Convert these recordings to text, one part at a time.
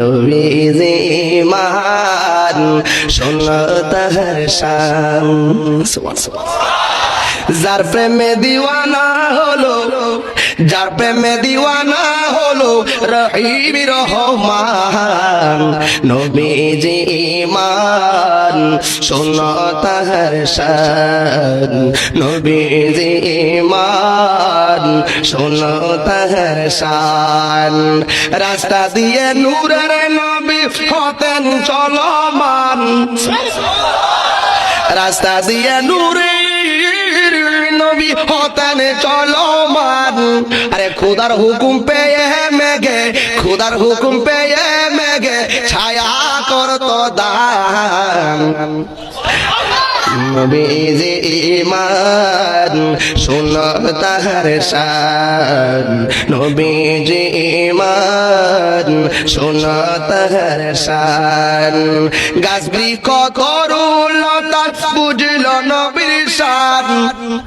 নবীজি মান শোন তাহার যার প্রেমে দিওয়ানা হলো, যার প্রেমে দিওয়ানা হলো, রহিম রহমান। নবীজি মান, শোন তাহার শান। নবীজি মান শোন তাহার শান। রাস্তা দিয়ে নূরের নবী হতেন চলমান। রাস্তা দিয়ে নূরের নবী হতেন চলমান। আরে খুদার হুকুম পেয়ে মেঘে, খুদার হুকুম পেয়ে মেঘে, ছায়া করতো দান। নবীজি ইমান শোন তাহার শান। নবীজি ইমান শোন তাহার শান। গাছ বৃক্ষ করুলতা বুঝল নবীর শান।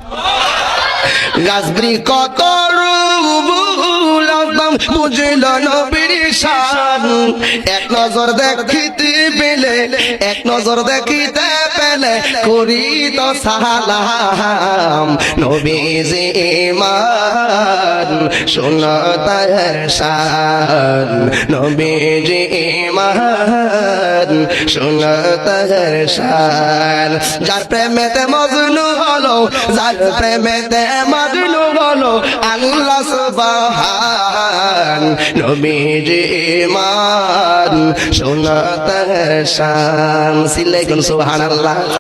গাছ বৃক্ষ করুলতা বুঝল নবীর শান। এক নজর দেখিতে পেলে, এক নজর দেখিতে পেলে করি তো সালাম। নবীজি ইমান শোন তাহার শান। নবীজি ইমান শোন তাহার শান। যার প্রেমেতে মজনু হলো, যার প্রেমেতে মজনু হলো, আল্লাহ সুবহান। নবীজি ইমান শোন তাহার শান। সুবহানাল্লাহ।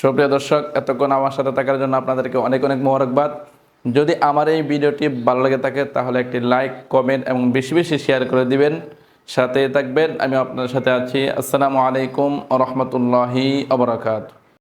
সুপ্রিয় দর্শক, এতক্ষণ আমার সাথে থাকার জন্য আপনাদেরকে অনেক অনেক মোবারকবাদ। যদি আমার এই ভিডিওটি ভালো লাগে থাকে, তাহলে একটি লাইক, কমেন্ট এবং বেশি বেশি শেয়ার করে দিবেন। সাথে থাকবেন, আমি আপনার সাথে আছি। আসসালামু আলাইকুম রহমতুল্লাহি আবরাকাত